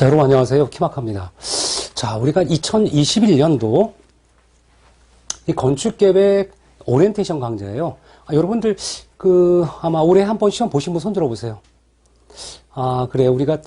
자, 여러분 안녕하세요. 키마카입니다. 자, 우리가 2021년도 이 건축계획 오리엔테이션 강좌예요. 아, 여러분들 그 아마 올해 한 번 시험 보신 분 손 들어 보세요. 아, 그래. 우리가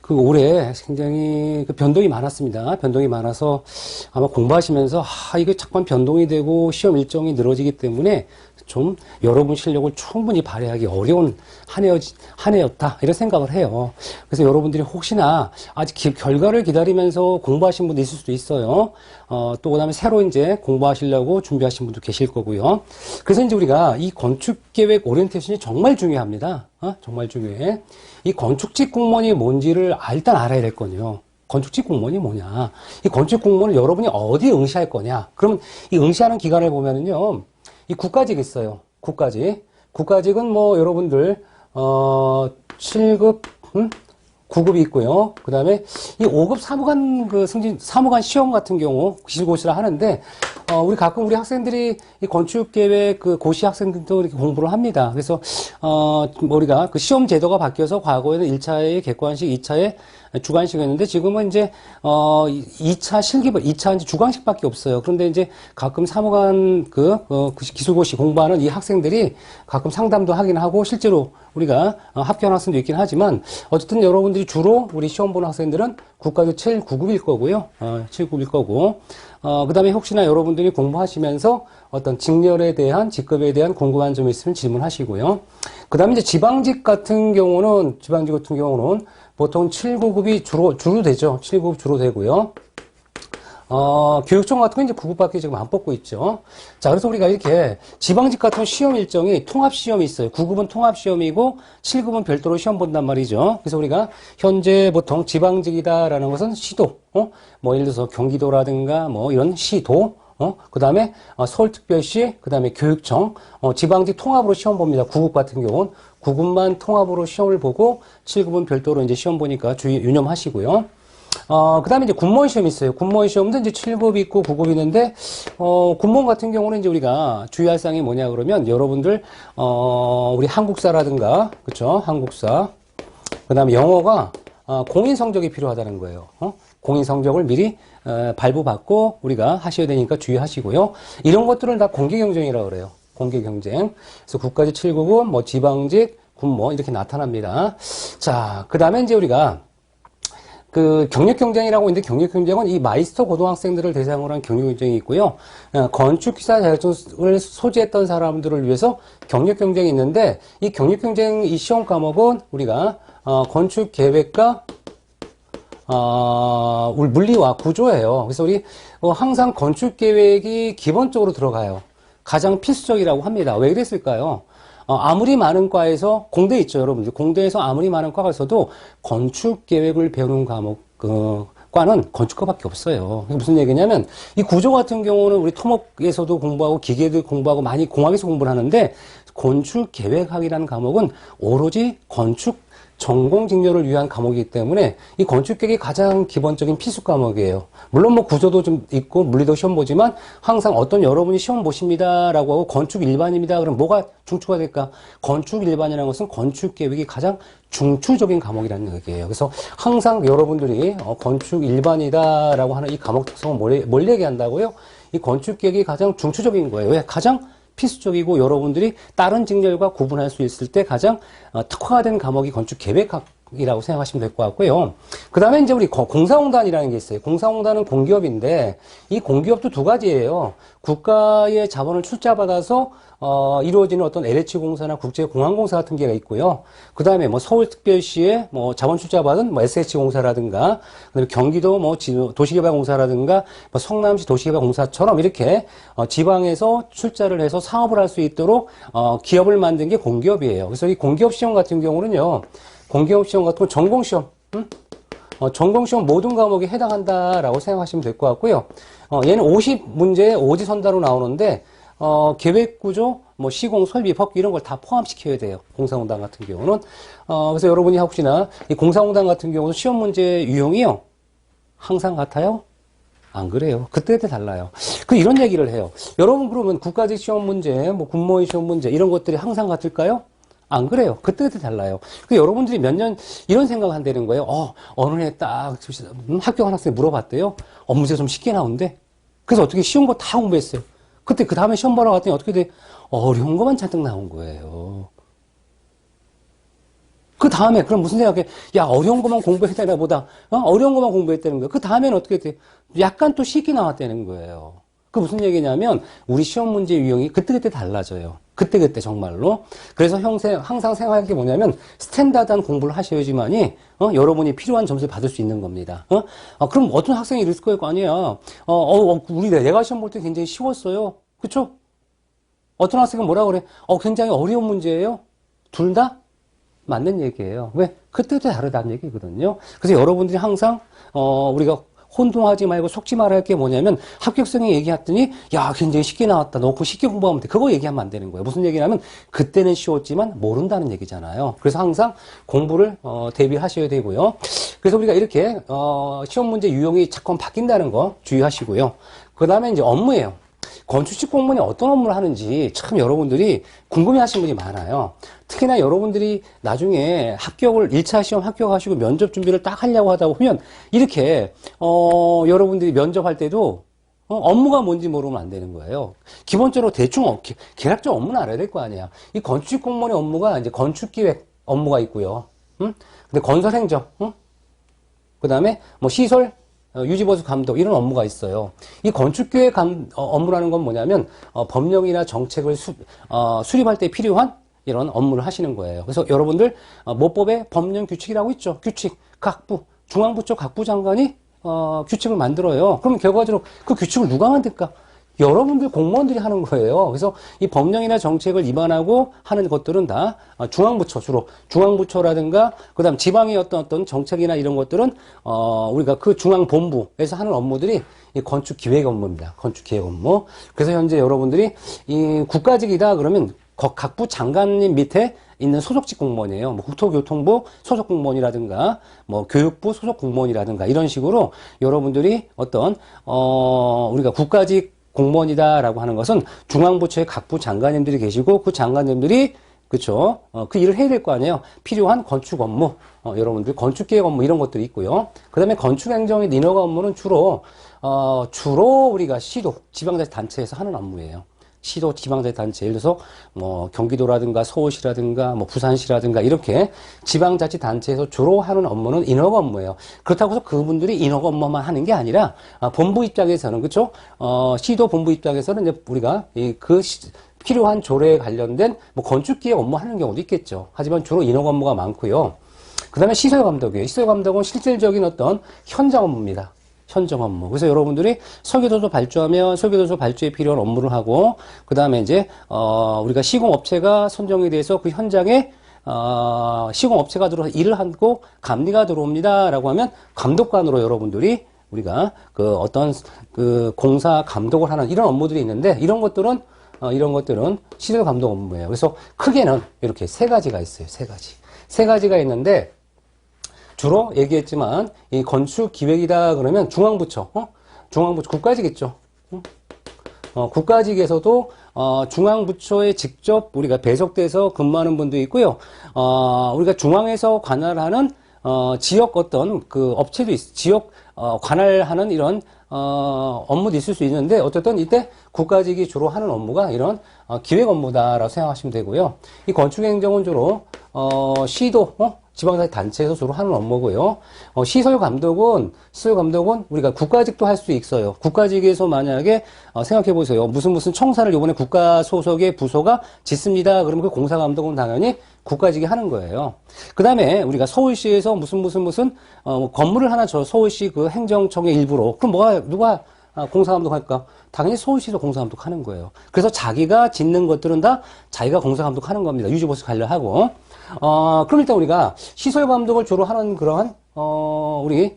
그 올해 굉장히 그 변동이 많았습니다. 변동이 많아서 아마 공부하시면서 아, 이게 자꾸 변동이 되고 시험 일정이 늘어지기 때문에 좀 여러분 실력을 충분히 발휘하기 어려운 한 해, 한 해였다. 이런 생각을 해요. 그래서 여러분들이 혹시나 아직 기- 결과를 기다리면서 공부하신 분도 있을 수도 있어요. 어, 또 그다음에 새로 이제 공부하시려고 준비하신 분도 계실 거고요. 그래서 이제 우리가 이 건축 계획 오리엔테이션이 정말 중요합니다. 어? 정말 중요해. 이 건축직 공무원이 뭔지를 아- 일단 알아야 될 거예요. 건축직 공무원이 뭐냐. 이 건축 공무원을 여러분이 어디에 응시할 거냐. 그러면 이 응시하는 기관을 보면은요. 이 국가직 있어요. 국가직. 국가직은 뭐 여러분들 어 7급 음? 9급이 있고요. 그 다음에 이 5급 사무관 그 승진, 사무관 시험 같은 경우 기술고시라 하는데, 어, 우리 가끔 우리 학생들이 이 건축계획 그 고시 학생들도 이렇게 공부를 합니다. 그래서, 어, 뭐 우리가 그 시험 제도가 바뀌어서 과거에는 1차에 객관식, 2차에 주관식이었는데 지금은 이제, 어, 2차 실기본, 2차 이제 주관식밖에 없어요. 그런데 이제 가끔 사무관 그, 어, 그 기술고시 공부하는 이 학생들이 가끔 상담도 하긴 하고 실제로 우리가 어, 합격한 학생도 있긴 하지만 어쨌든 여러분들이 주로 우리 시험 보는 학생들은 국가도 7, 9급일 거고요. 어, 7, 9급일 거고. 어, 그 다음에 혹시나 여러분들이 공부하시면서 어떤 직렬에 대한, 직급에 대한 궁금한 점이 있으면 질문하시고요. 그 다음에 이제 지방직 같은 경우는, 지방직 같은 경우는 보통 7, 9급이 주로, 주로 되죠. 7, 9급 주로 되고요. 어, 교육청 같은 건 이제 9급밖에 지금 안 뽑고 있죠. 자, 그래서 우리가 이렇게 지방직 같은 시험 일정이 통합시험이 있어요. 9급은 통합시험이고 7급은 별도로 시험 본단 말이죠. 그래서 우리가 현재 보통 지방직이다라는 것은 시도, 어? 뭐 예를 들어서 경기도라든가 뭐 이런 시도, 어? 그 다음에 서울특별시, 그 다음에 교육청, 어, 지방직 통합으로 시험 봅니다. 9급 같은 경우는 9급만 통합으로 시험을 보고 7급은 별도로 이제 시험 보니까 주의 유념하시고요. 어, 그 다음에 이제 군무원 시험이 있어요. 군무원 시험도 이제 7급 있고 9급 있는데, 어, 군무원 같은 경우는 이제 우리가 주의할 사항이 뭐냐 그러면 여러분들, 어, 우리 한국사라든가, 그쵸? 한국사. 그 다음에 영어가, 어, 공인 성적이 필요하다는 거예요. 어? 공인 성적을 미리, 어, 발부받고 우리가 하셔야 되니까 주의하시고요. 이런 것들을 다 공개 경쟁이라고 그래요. 공개 경쟁. 그래서 국가직 7급은 뭐 지방직, 군무 이렇게 나타납니다. 자, 그 다음에 이제 우리가 그 경력 경쟁이라고 있는데 경력 경쟁은 이 마이스터 고등학생들을 대상으로 한 경력 경쟁이 있고요. 어, 건축기사 자격증을 소지했던 사람들을 위해서 경력 경쟁이 있는데 이 경력 경쟁 이 시험 과목은 우리가 어, 건축 계획과 어, 물리와 구조예요. 그래서 우리 어, 항상 건축 계획이 기본적으로 들어가요. 가장 필수적이라고 합니다. 왜 그랬을까요? 어, 아무리 많은 과에서 공대 있죠, 여러분들. 공대에서 아무리 많은 과가 있어도 건축 계획을 배우는 과목 그 과는 건축과밖에 없어요. 무슨 얘기냐면 이 구조 같은 경우는 우리 토목에서도 공부하고 기계도 공부하고 많이 공학에서 공부를 하는데 건축 계획학이라는 과목은 오로지 건축 전공 직렬을 위한 과목이기 때문에 이 건축계획이 가장 기본적인 필수 과목이에요. 물론 뭐 구조도 좀 있고 물리도 시험 보지만 항상 어떤 여러분이 시험 보십니다라고 하고 건축 일반입니다. 그럼 뭐가 중추가 될까? 건축 일반이라는 것은 건축 계획이 가장 중추적인 과목이라는 얘기예요. 그래서 항상 여러분들이 어, 건축 일반이다라고 하는 이 과목 특성을 뭘, 뭘 얘기한다고요? 이 건축 계획이 가장 중추적인 거예요. 왜? 가장 필수적이고 여러분들이 다른 직렬과 구분할 수 있을 때 가장 어, 특화된 과목이 건축 계획학 이라고 생각하시면 될 것 같고요. 그 다음에 이제 우리 거- 공사공단이라는 게 있어요. 공사공단은 공기업인데 이 공기업도 두 가지예요. 국가의 자본을 출자받아서 어, 이루어지는 어떤 LH 공사나 국제공항공사 같은 게가 있고요. 그 다음에 뭐 서울특별시의 뭐 자본 출자받은 뭐 SH 공사라든가, 그다음에 경기도 뭐 지- 도시개발공사라든가, 뭐 성남시 도시개발공사처럼 이렇게 어, 지방에서 출자를 해서 사업을 할 수 있도록 어, 기업을 만든 게 공기업이에요. 그래서 이 공기업 시험 같은 경우는요, 공기업 시험 같은 건 전공 시험, 음? 어, 전공시험 모든 과목에 해당한다라고 생각하시면 될 것 같고요. 어, 얘는 50문제에 오지선다로 나오는데, 어, 계획구조, 뭐 시공, 설비, 법규 이런 걸 다 포함시켜야 돼요. 공사공단 같은 경우는. 어, 그래서 여러분이 혹시나 이 공사공단 같은 경우는 시험 문제 유형이요. 항상 같아요? 안 그래요. 그때그때 달라요. 그 이런 얘기를 해요. 여러분 그러면 국가직 시험 문제, 뭐 군무원 시험 문제 이런 것들이 항상 같을까요? 안 그래요. 그때그때 달라요. 그 여러분들이 몇 년 이런 생각을 한다는 거예요. 어, 어느 해딱 음, 학교 한 학생이 물어봤대요. 어, 문제가 좀 쉽게 나온대. 그래서 어떻게 쉬운 거 다 공부했어요. 그때 그 다음에 시험 보러 갔더니 어떻게 돼? 어려운 것만 잔뜩 나온 거예요. 그 다음에 그럼 무슨 생각해? 야 어려운 것만 공부했다나 보다 어? 어려운 것만 공부했다는 거예요. 그 다음에는 어떻게 돼? 약간 또 쉽게 나왔다는 거예요. 그 무슨 얘기냐면 우리 시험 문제 유형이 그때그때 달라져요. 그때그때 정말로. 그래서 형생 항상 생각할 게 뭐냐면 스탠다드한 공부를 하셔야지만이 어? 여러분이 필요한 점수를 받을 수 있는 겁니다. 어? 아, 그럼 어떤 학생이 이럴 거 아니야. 어, 어, 어, 우리 내가 시험 볼 때 굉장히 쉬웠어요. 그쵸? 어떤 학생은 뭐라 그래? 어, 굉장히 어려운 문제예요. 둘 다? 맞는 얘기예요. 왜? 그때도 다르다는 얘기거든요. 그래서 여러분들이 항상, 어, 우리가 혼동하지 말고 속지 말아야 할 게 뭐냐면 합격생이 얘기했더니 야 굉장히 쉽게 나왔다. 놓고 쉽게 공부하면 돼. 그거 얘기하면 안 되는 거예요. 무슨 얘기냐면 그때는 쉬웠지만 모른다는 얘기잖아요. 그래서 항상 공부를 어, 대비하셔야 되고요. 그래서 우리가 이렇게 어, 시험 문제 유형이 자꾸 바뀐다는 거 주의하시고요. 그 다음에 이제 업무예요 건축직 공무원이 어떤 업무를 하는지 참 여러분들이 궁금해 하시는 분이 많아요. 특히나 여러분들이 나중에 합격을, 1차 시험 합격하시고 면접 준비를 딱 하려고 하다 보면 이렇게, 어, 여러분들이 면접할 때도 어, 업무가 뭔지 모르면 안 되는 거예요. 기본적으로 대충 어, 개- 계략적 업무는 알아야 될 거 아니야. 이 건축직 공무원의 업무가 이제 건축기획 업무가 있고요. 응? 근데 건설행정, 응? 그 다음에 뭐 시설 어, 유지보수 감독 이런 업무가 있어요. 이 건축계획 감- 어, 업무라는 건 뭐냐면 어, 법령이나 정책을 수, 어, 수립할 때 필요한 이런 업무를 하시는 거예요. 그래서 여러분들 어, 모법에 법령 규칙이라고 있죠. 규칙 각부 중앙부 쪽 각부 장관이 어, 규칙을 만들어요. 그럼 결과적으로 그 규칙을 누가 만들까? 여러분들 공무원들이 하는 거예요. 그래서 이 법령이나 정책을 위반하고 하는 것들은 다 어, 중앙부처 주로 중앙부처라든가 그다음 지방의 어떤 어떤 정책이나 이런 것들은 어 우리가 그 중앙본부에서 하는 업무들이 이 건축기획 업무입니다. 건축기획 업무. 그래서 현재 여러분들이 이 국가직이다 그러면 거- 각부 장관님 밑에 있는 소속직 공무원이에요. 뭐 국토교통부 소속 공무원이라든가, 뭐 교육부 소속 공무원이라든가 이런 식으로 여러분들이 어떤 어 우리가 국가직 공무원이다라고 하는 것은 중앙부처의 각부 장관님들이 계시고 그 장관님들이 그쵸 어, 그 일을 해야 될 거 아니에요. 필요한 건축 업무, 어, 여러분들 건축계획 업무 이런 것들이 있고요. 그 다음에 건축행정의 인허가 업무는 주로 어, 주로 우리가 시도 지방자치단체에서 하는 업무예요. 시도 지방자치단체 예를 들어서 뭐 경기도라든가 서울시라든가 뭐 부산시라든가 이렇게 지방자치단체에서 주로 하는 업무는 인허가 업무예요. 그렇다고 해서 그분들이 인허가 업무만 하는 게 아니라 아, 본부 입장에서는 그렇죠? 어, 시도 본부 입장에서는 이제 우리가 이그 필요한 조례에 관련된 뭐 건축기획 업무 하는 경우도 있겠죠. 하지만 주로 인허가 업무가 많고요. 그 다음에 시설 감독이에요. 시설 감독은 실질적인 어떤 현장 업무입니다. 현장 업무. 그래서 여러분들이 설계도서 발주하면 설계도서 발주에 필요한 업무를 하고, 그 다음에 이제, 어, 우리가 시공업체가 선정이 돼서 그 현장에, 어, 시공업체가 들어와서 일을 하고 감리가 들어옵니다. 라고 하면 감독관으로 여러분들이 우리가 그 어떤 그 공사 감독을 하는 이런 업무들이 있는데 이런 것들은 어, 이런 것들은 시설 감독 업무예요. 그래서 크게는 이렇게 세 가지가 있어요. 세 가지. 세 가지가 있는데 주로 얘기했지만 이 건축 기획이다 그러면 중앙부처, 어? 중앙부처 국가직있죠. 어? 어, 국가직에서도 어, 중앙부처에 직접 우리가 배속돼서 근무하는 분도 있고요. 어, 우리가 중앙에서 관할하는 어, 지역 어떤 그 업체도 있, 지역 어, 관할하는 이런 어, 업무도 있을 수 있는데 어쨌든 이때 국가직이 주로 하는 업무가 이런 어, 기획 업무다라고 생각하시면 되고요. 이 건축행정은 주로 어, 시도, 어? 지방자치 단체에서 주로 하는 업무고요. 어, 시설 감독은 시설 감독은 우리가 국가직도 할 수 있어요. 국가직에서 만약에 어, 생각해 보세요. 무슨 무슨 청사를 이번에 국가 소속의 부서가 짓습니다. 그러면 그 공사 감독은 당연히 국가직이 하는 거예요. 그 다음에 우리가 서울시에서 무슨 무슨 무슨 어, 뭐 건물을 하나 저 서울시 그 행정청의 일부로 그럼 뭐가 누가 아, 공사감독 할까? 당연히 서울시에서 공사감독 하는 거예요. 그래서 자기가 짓는 것들은 다 자기가 공사감독 하는 겁니다. 유지보수 관리하고. 어, 그럼 일단 우리가 시설 감독을 주로 하는 그러한, 어, 우리,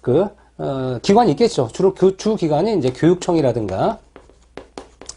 그, 어, 기관이 있겠죠. 주로 그주 기관이 이제 교육청이라든가,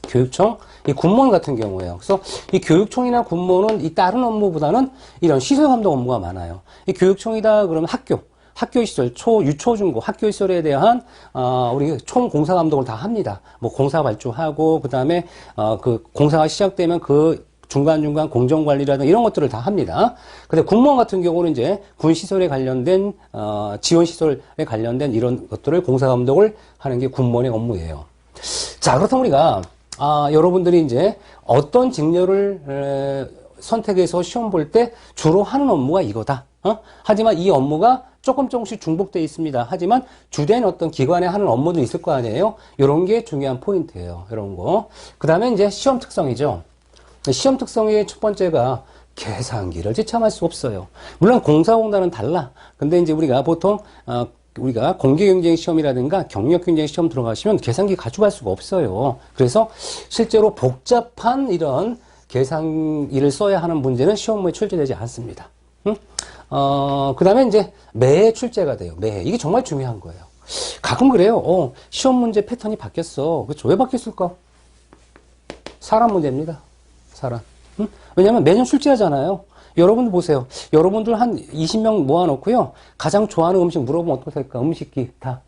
교육청, 이 군무원 같은 경우에요. 그래서 이 교육청이나 군무원은 이 다른 업무보다는 이런 시설 감독 업무가 많아요. 이 교육청이다 그러면 학교, 학교 시설, 초, 유초, 중고, 학교 시설에 대한, 어, 우리 총 공사 감독을 다 합니다. 뭐 공사 발주하고, 그 다음에, 어, 그 공사가 시작되면 그 중간중간 공정관리라든가 이런 것들을 다 합니다. 근데 공무원 같은 경우는 이제 군시설에 관련된, 어, 지원시설에 관련된 이런 것들을 공사감독을 하는 게 군무원의 업무예요. 자, 그렇다면 우리가, 아, 여러분들이 이제 어떤 직렬을 에, 선택해서 시험 볼 때 주로 하는 업무가 이거다. 어? 하지만 이 업무가 조금 조금씩 중복되어 있습니다. 하지만 주된 어떤 기관에 하는 업무도 있을 거 아니에요? 이런 게 중요한 포인트예요. 이런 거. 그 다음에 이제 시험 특성이죠. 시험 특성의 첫 번째가 계산기를 지참할 수 없어요. 물론 공사공단은 달라. 근데 이제 우리가 보통 어, 우리가 공개 경쟁 시험이라든가 경력 경쟁 시험 들어가시면 계산기 가져갈 수가 없어요. 그래서 실제로 복잡한 이런 계산기를 써야 하는 문제는 시험에 출제되지 않습니다. 응? 어, 그 다음에 이제 매해 출제가 돼요. 매해. 이게 정말 중요한 거예요. 가끔 그래요. 어, 시험 문제 패턴이 바뀌었어. 그렇죠. 왜 바뀌었을까? 사람 문제입니다. 사람. 응? 왜냐면 매년 출제하잖아요. 여러분들 보세요. 여러분들 한 20명 모아놓고요. 가장 좋아하는 음식 물어보면 할까? 음식기 다.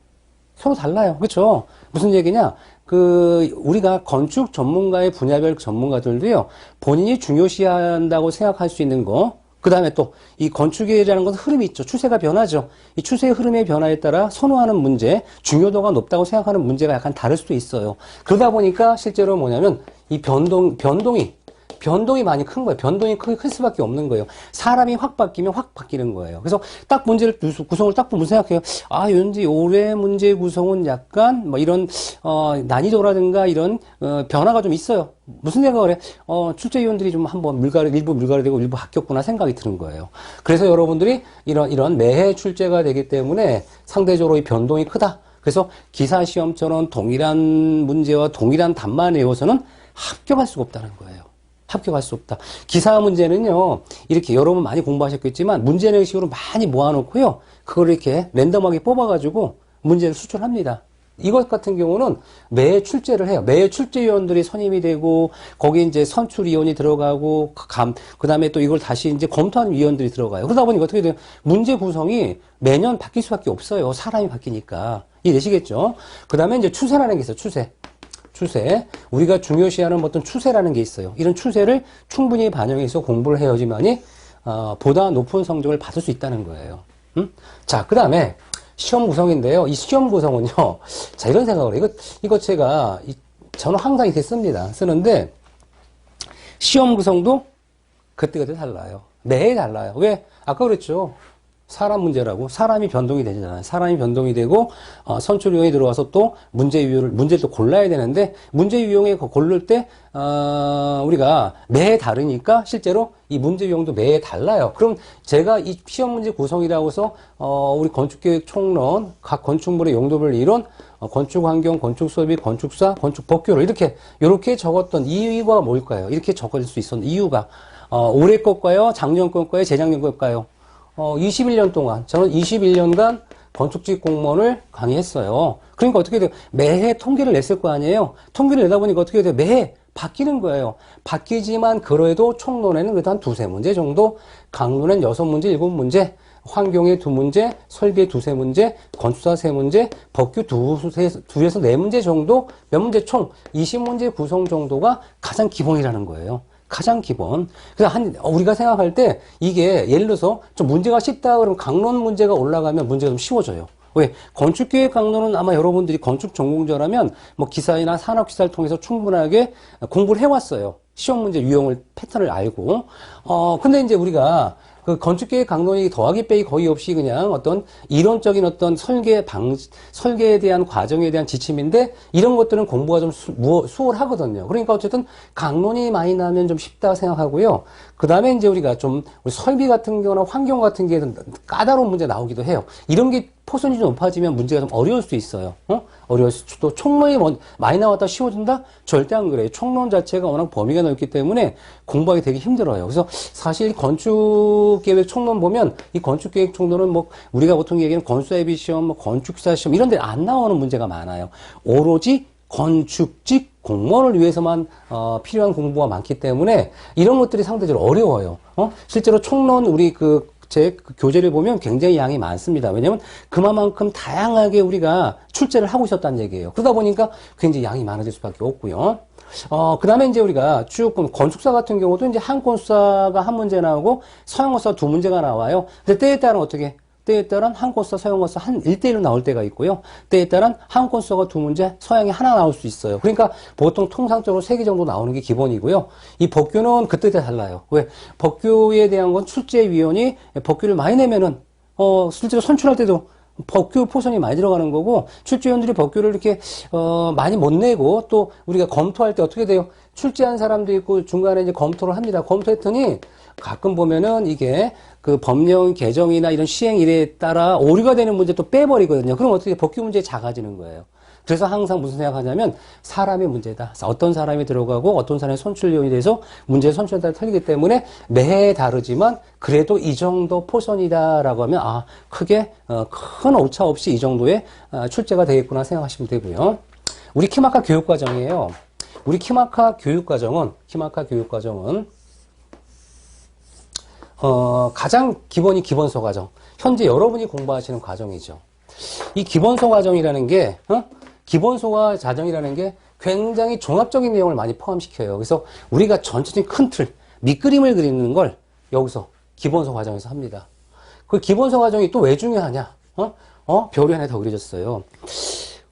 서로 달라요. 그렇죠? 무슨 얘기냐? 그 우리가 건축 전문가의 분야별 전문가들도요. 본인이 중요시한다고 생각할 수 있는 거. 그다음에 또 이 건축이라는 것은 흐름이 있죠. 추세가 변하죠. 이 추세의 흐름의 변화에 따라 선호하는 문제, 중요도가 높다고 생각하는 문제가 약간 다를 수도 있어요. 그러다 보니까 실제로 뭐냐면 이 변동 변동이 변동이 많이 큰 거예요. 변동이 크게 클 수밖에 없는 거예요. 사람이 확 바뀌면 확 바뀌는 거예요. 그래서 딱 문제를 구성- 구성을 딱 보면 생각해요. 아, 왠지 올해 문제 구성은 약간 뭐 이런 어, 난이도라든가 이런 어, 변화가 좀 있어요. 무슨 생각을 해? 어, 출제위원들이 좀 한번 물가를 일부 물가를되고 일부 합격구나 생각이 드는 거예요. 그래서 여러분들이 이런 이런 매해 출제가 되기 때문에 상대적으로 이 변동이 크다. 그래서 기사 시험처럼 동일한 문제와 동일한 답만 외워서는 합격할 수가 없다는 거예요. 합격할 수 없다. 기사 문제는요, 이렇게 여러분 많이 공부하셨겠지만, 문제는 식으로 많이 모아놓고요, 그걸 이렇게 랜덤하게 뽑아가지고 문제를 수출합니다. 이것 같은 경우는 매해 출제를 해요. 매해 출제위원들이 선임이 되고, 거기 이제 선출위원이 들어가고, 감, 그 다음에 또 이걸 다시 이제 검토하는 위원들이 들어가요. 그러다 보니까 어떻게 돼요? 문제 구성이 매년 바뀔 수밖에 없어요. 사람이 바뀌니까. 이해되시겠죠? 그 다음에 이제 추세라는 게 있어요. 추세. 추세. 우리가 중요시하는 어떤 추세라는 게 있어요. 이런 추세를 충분히 반영해서 공부를 해야지만이 어, 보다 높은 성적을 받을 수 있다는 거예요. 음? 자, 그 다음에 시험 구성인데요. 이 시험 구성은요. 자, 이런 생각을 해요. 이거, 이거 제가, 이- 저는 항상 이렇게 씁니다. 쓰는데, 시험 구성도 그때그때 달라요. 매해 달라요. 왜? 아까 그랬죠. 사람 문제라고 사람이 변동이 되잖아요. 사람이 변동이 되고 어, 선출 유형이 들어와서 또 문제 유형을 문제를 또 골라야 되는데 문제 유형에 그 고를 때 어, 우리가 매해 다르니까 실제로 이 문제 유형도 매해 달라요. 그럼 제가 이 시험 문제 구성이라고 해서 어, 우리 건축계획 총론 각 건축물의 용도별 이론 어, 건축환경, 건축소비, 건축사, 건축법규로 이렇게 이렇게 적었던 이유가 뭘까요? 이렇게 적을 수 있었던 이유가 어, 올해 것과요, 작년 것과요, 재작년 것과요. 어, 21년 동안, 저는 21년간 건축직 공무원을 강의했어요. 그러니까 어떻게 돼요? 매해 통계를 냈을 거 아니에요? 통계를 내다 보니까 어떻게 돼요? 매해 바뀌는 거예요. 바뀌지만 그래도 총론에는 그래도 한 두세 문제 정도, 강론엔 여섯 문제, 일곱 문제, 환경에 두 문제, 설비에 두세 문제, 건축사 세 문제, 법규 두, 세, 두에서 네 문제 정도, 몇 문제 총 20문제 구성 정도가 가장 기본이라는 거예요. 가장 기본. 그래서 한, 우리가 생각할 때 이게 예를 들어서 좀 문제가 쉽다 그러면 강론 문제가 올라가면 문제가 좀 쉬워져요. 왜? 건축계획 강론은 아마 여러분들이 건축 전공자라면 뭐 기사이나 산업 기사를 통해서 충분하게 공부를 해왔어요. 시험 문제 유형을, 패턴을 알고. 어, 근데 이제 우리가 그 건축계획 강론이 더하기 빼기 거의 없이 그냥 어떤 이론적인 어떤 설계 방, 설계에 대한 과정에 대한 지침인데 이런 것들은 공부가 좀 수, 무- 수월하거든요. 그러니까 어쨌든 강론이 많이 나면 좀 쉽다 생각하고요. 그 다음에 이제 우리가 좀 설비 같은 경우나 환경 같은 게좀 까다로운 문제 나오기도 해요. 이런 게 포선이 좀 높아지면 문제가 좀 어려울 수 있어요. 어? 어려울 수, 또 총론이 먼- 많이 나왔다 쉬워진다? 절대 안 그래요. 총론 자체가 워낙 범위가 넓기 때문에 공부하기 되게 힘들어요. 그래서 사실 건축계획 총론 보면 이 건축계획 총론은 뭐 우리가 보통 얘기하는 건수예비 시험, 뭐 건축사 시험 이런 데 안 나오는 문제가 많아요. 오로지 건축직 공무원을 위해서만 어, 필요한 공부가 많기 때문에 이런 것들이 상대적으로 어려워요. 어? 실제로 총론 우리 그 제 교재를 보면 굉장히 양이 많습니다. 왜냐하면 그만큼 다양하게 우리가 출제를 하고 있었다는 얘기예요. 그러다 보니까 굉장히 양이 많아질 수밖에 없고요. 어, 그 다음에 이제 우리가 쭉 보면 건축사 같은 경우도 이제 한 건수사가 한 문제 나오고 서양어사 두 문제가 나와요. 근데 때에 따라 어떻게? 때에 따른 한국사, 서양어사 한 1대1로 나올 때가 있고요. 때에 따른 한국사가 두 문제, 서양이 하나 나올 수 있어요. 그러니까 보통 통상적으로 세 개 정도 나오는 게 기본이고요. 이 법규는 그때 다 달라요. 왜? 법규에 대한 건 출제위원이 법규를 많이 내면은, 어, 실제로 선출할 때도 법규 포션이 많이 들어가는 거고 출제위원들이 법규를 이렇게 어 많이 못 내고 또 우리가 검토할 때 어떻게 돼요? 출제한 사람도 있고 중간에 이제 검토를 합니다. 검토했더니 가끔 보면은 이게 그 법령 개정이나 이런 시행 일에 따라 오류가 되는 문제 또 빼버리거든요. 그럼 어떻게 법규 문제 작아지는 거예요. 그래서 항상 무슨 생각하냐면 사람의 문제다. 어떤 사람이 들어가고 어떤 사람의 선출위원이 돼서 문제 선출에 따라 틀리기 때문에 매해 다르지만 그래도 이 정도 포션이다라고 하면 아 크게 어, 큰 오차 없이 이 정도의 아, 출제가 되겠구나 생각하시면 되고요. 우리 키마카 교육과정이에요. 우리 키마카 교육과정은 키마카 교육과정은 어, 가장 기본이 기본서 과정. 현재 여러분이 공부하시는 과정이죠. 이 기본서 과정이라는 게, 어? 기본소와 자정이라는 게 굉장히 종합적인 내용을 많이 포함시켜요. 그래서 우리가 전체적인 큰 틀, 밑그림을 그리는 걸 여기서 기본서 과정에서 합니다. 그 기본서 과정이 또 왜 중요하냐? 어? 어? 별이 하나 더 그려졌어요.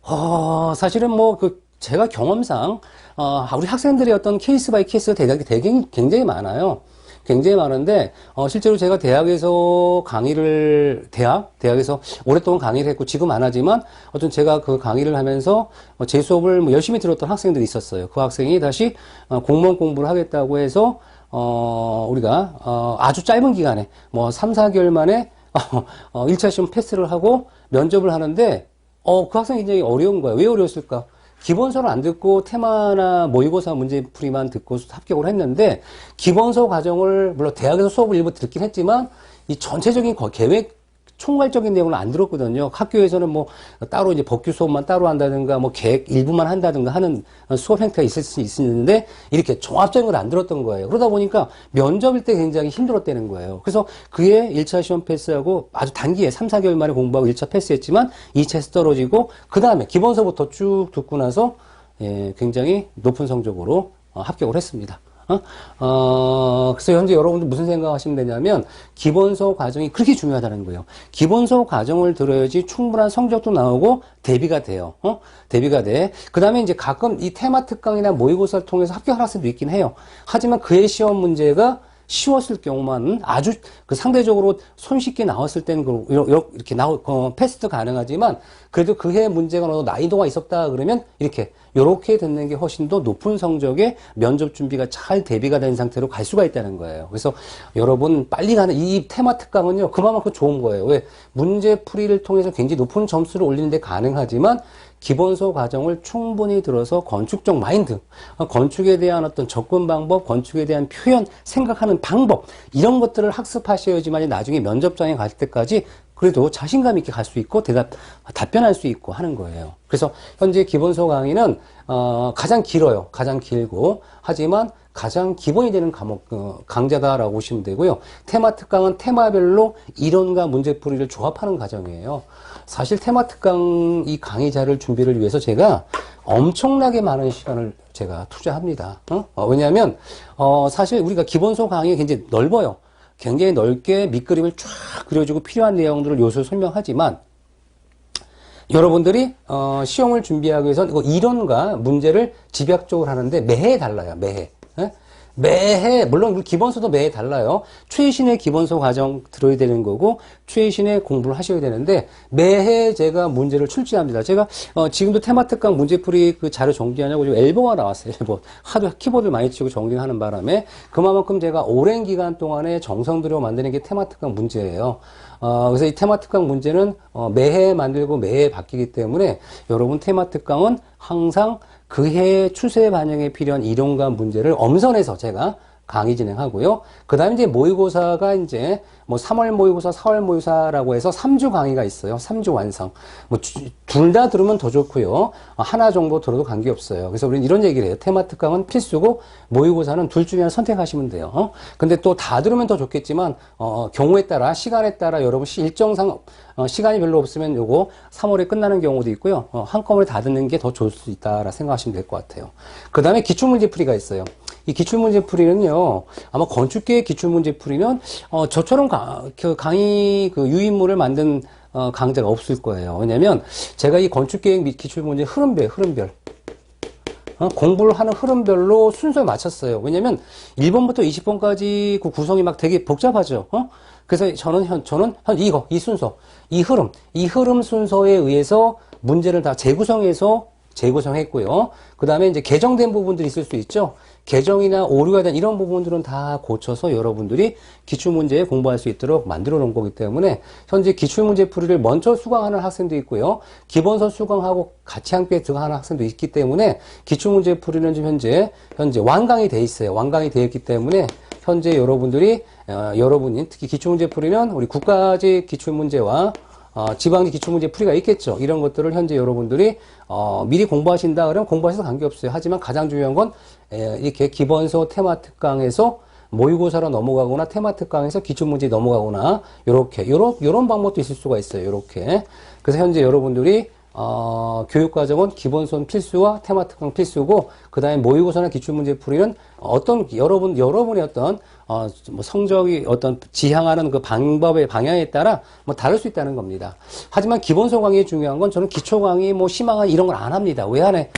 어, 사실은 뭐, 그, 제가 경험상, 어, 우리 학생들의 어떤 케이스 바이 케이스가 되게, 되게 굉장히 많아요. 굉장히 많은데, 어, 실제로 제가 대학에서 강의를, 대학? 대학에서 오랫동안 강의를 했고, 지금 안 하지만, 어떤 제가 그 강의를 하면서 어, 제 수업을 뭐 열심히 들었던 학생들이 있었어요. 그 학생이 다시 어, 공무원 공부를 하겠다고 해서, 어, 우리가, 어, 아주 짧은 기간에, 뭐, 3, 4개월 만에, 어, 1차 시험 패스를 하고 면접을 하는데, 어, 그 학생이 굉장히 어려운 거예요. 왜 어려웠을까? 기본서를 안 듣고 테마나 모의고사 문제풀이만 듣고 합격을 했는데 기본서 과정을 물론 대학에서 수업을 일부 듣긴 했지만 이 전체적인 거- 계획 총괄적인 내용을 안 들었거든요. 학교에서는 뭐 따로 이제 법규 수업만 따로 한다든가 뭐 계획 일부만 한다든가 하는 수업 행태가 있을 수 있었는데 이렇게 종합적인 걸 안 들었던 거예요. 그러다 보니까 면접일 때 굉장히 힘들었다는 거예요. 그래서 그의 1차 시험 패스하고 아주 단기에 3, 4개월 만에 공부하고 1차 패스했지만 2차에서 떨어지고 그 다음에 기본서부터 쭉 듣고 나서 예, 굉장히 높은 성적으로 어, 합격을 했습니다. 어? 어, 그래서 현재 여러분들 무슨 생각하시면 되냐면, 기본서 과정이 그렇게 중요하다는 거예요. 기본서 과정을 들어야지 충분한 성적도 나오고, 대비가 돼요. 어? 대비가 돼. 그 다음에 이제 가끔 이 테마 특강이나 모의고사를 통해서 합격할 학생도 있긴 해요. 하지만 그의 시험 문제가 쉬웠을 경우만 아주 그 상대적으로 손쉽게 나왔을 때는 그 이렇게 나오 어, 패스도 가능하지만 그래도 그 해 문제가 너무 난이도가 있었다 그러면 이렇게 이렇게 듣는 게 훨씬 더 높은 성적에 면접 준비가 잘 대비가 된 상태로 갈 수가 있다는 거예요. 그래서 여러분 빨리 가는 이 테마 특강은요 그만큼 좋은 거예요. 왜 문제 풀이를 통해서 굉장히 높은 점수를 올리는데 가능하지만 기본서 과정을 충분히 들어서 건축적 마인드, 어, 건축에 대한 어떤 접근 방법, 건축에 대한 표현, 생각하는 방법, 이런 것들을 학습하셔야지만 나중에 면접장에 갈 때까지 그래도 자신감 있게 갈 수 있고 대답, 답변할 수 있고 하는 거예요. 그래서 현재 기본서 강의는, 어, 가장 길어요. 가장 길고. 하지만 가장 기본이 되는 과목, 어, 강좌다라고 보시면 되고요. 테마 특강은 테마별로 이론과 문제풀이를 조합하는 과정이에요. 사실 테마 특강 이 강의자를 준비를 위해서 제가 엄청나게 많은 시간을 제가 투자합니다. 어? 어, 왜냐하면 어, 사실 우리가 기본소 강의 굉장히 넓어요. 굉장히 넓게 밑그림을 쫙 그려주고 필요한 내용들을 요소 설명하지만 여러분들이 어, 시험을 준비하기 위해서 이론과 문제를 집약적으로 하는데 매해 달라요. 매해. 예? 매해 물론 기본서도 매해 달라요. 최신의 기본서 과정 들어야 되는 거고 최신의 공부를 하셔야 되는데 매해 제가 문제를 출제합니다. 제가 어, 지금도 테마 특강 문제풀이 그 자료 정리하냐고 지금 앨범가 나왔어요. 앨범 하도 키보드 많이 치고 정리하는 바람에 그만큼 제가 오랜 기간 동안에 정성 들여 만드는 게 테마 특강 문제예요. 어, 그래서 이 테마 특강 문제는 어, 매해 만들고 매해 바뀌기 때문에 여러분 테마 특강은 항상 그 해의 추세 반영에 필요한 이론과 문제를 엄선해서 제가 강의 진행하고요. 그 다음에 이제 모의고사가 이제 뭐 3월 모의고사, 4월 모의고사라고 해서 3주 강의가 있어요. 3주 완성. 뭐 둘 다 들으면 더 좋고요. 어, 하나 정도 들어도 관계없어요. 그래서 우리는 이런 얘기를 해요. 테마 특강은 필수고 모의고사는 둘 중에 하나 선택하시면 돼요. 어? 근데 또 다 들으면 더 좋겠지만 어, 경우에 따라 시간에 따라 여러분 시- 일정상 어, 시간이 별로 없으면 요거 3월에 끝나는 경우도 있고요. 어, 한꺼번에 다 듣는 게 더 좋을 수 있다라 생각하시면 될 것 같아요. 그 다음에 기출문제 풀이가 있어요. 이 기출문제 풀이는요, 아마 건축계의 기출문제 풀이는, 어, 저처럼 가- 그 강의 그 유인물을 만든, 어, 강좌가 없을 거예요. 왜냐면, 제가 이 건축계획 및 기출문제 흐름별, 흐름별. 어, 공부를 하는 흐름별로 순서에 맞췄어요. 왜냐면 1번부터 20번까지 그 구성이 막 되게 복잡하죠. 어? 그래서 저는 현, 저는 현 이거, 이 순서, 이 흐름, 이 흐름 순서에 의해서 문제를 다 재구성해서 재구성했고요. 그 다음에 이제 개정된 부분들이 있을 수 있죠. 개정이나 오류가 된 이런 부분들은 다 고쳐서 여러분들이 기출문제에 공부할 수 있도록 만들어 놓은 거기 때문에 현재 기출문제 풀이를 먼저 수강하는 학생도 있고요. 기본서 수강하고 같이 함께 등하는 학생도 있기 때문에 기출문제 풀이는 지금 현재, 현재 완강이 돼 있어요. 완강이 되어 있기 때문에 현재 여러분들이, 어, 여러분이 특히 기출문제 풀이는 우리 국가직 기출문제와 어, 지방지 기출문제 풀이가 있겠죠. 이런 것들을 현재 여러분들이 어, 미리 공부하신다 그러면 공부하셔도 관계없어요. 하지만 가장 중요한 건 에, 이렇게 기본서 테마 특강에서 모의고사로 넘어가거나 테마 특강에서 기출문제 넘어가거나 요렇게 요런 요런 방법도 있을 수가 있어요. 요렇게. 그래서 현재 여러분들이 어, 교육과정은 기본선 필수와 테마 특강 필수고, 그 다음에 모의고사나 기출문제 풀이는 어떤, 여러분, 여러분의 어떤, 어, 뭐 성적이 어떤 지향하는 그 방법의 방향에 따라 뭐 다를 수 있다는 겁니다. 하지만 기본서 강의 중요한 건 저는 기초 강의 뭐 심화강 이런 걸 안 합니다. 왜 안 해?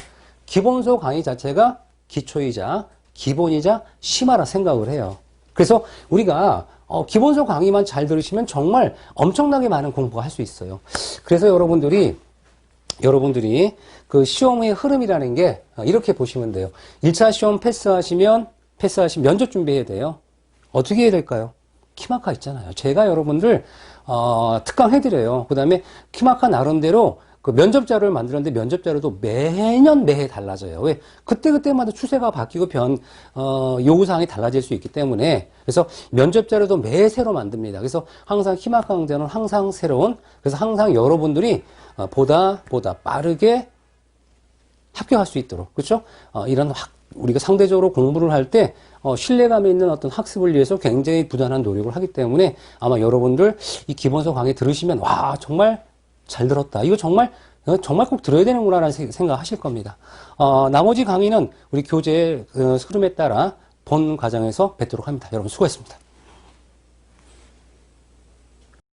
기본서 강의 자체가 기초이자 기본이자 심화라 생각을 해요. 그래서 우리가 어, 기본서 강의만 잘 들으시면 정말 엄청나게 많은 공부가 할 수 있어요. 그래서 여러분들이 여러분들이 그 시험의 흐름이라는 게 어, 이렇게 보시면 돼요. 1차 시험 패스하시면 패스하시면 면접 준비해야 돼요. 어떻게 해야 될까요? 키마카 있잖아요. 제가 여러분들 어, 특강 해드려요. 그 다음에 키마카 나름대로 그 면접 자료를 만들었는데 면접 자료도 매년 매해 달라져요. 왜? 그때 그때마다 추세가 바뀌고 변 어, 요구 사항이 달라질 수 있기 때문에 그래서 면접 자료도 매 새로 만듭니다. 그래서 항상 키마카 강좌는 항상 새로운 그래서 항상 여러분들이 어, 보다 보다 빠르게 합격할 수 있도록 그렇죠? 어, 이런 학, 우리가 상대적으로 공부를 할때 어, 신뢰감 있는 어떤 학습을 위해서 굉장히 부단한 노력을 하기 때문에 아마 여러분들 이 기본서 강의 들으시면 와 정말 잘 들었다. 이거 정말 어, 정말 꼭 들어야 되는구나라는 세- 생각하실 겁니다. 어, 나머지 강의는 우리 교재의 그 흐름에 따라 본 과정에서 뵙도록 합니다. 여러분 수고했습니다.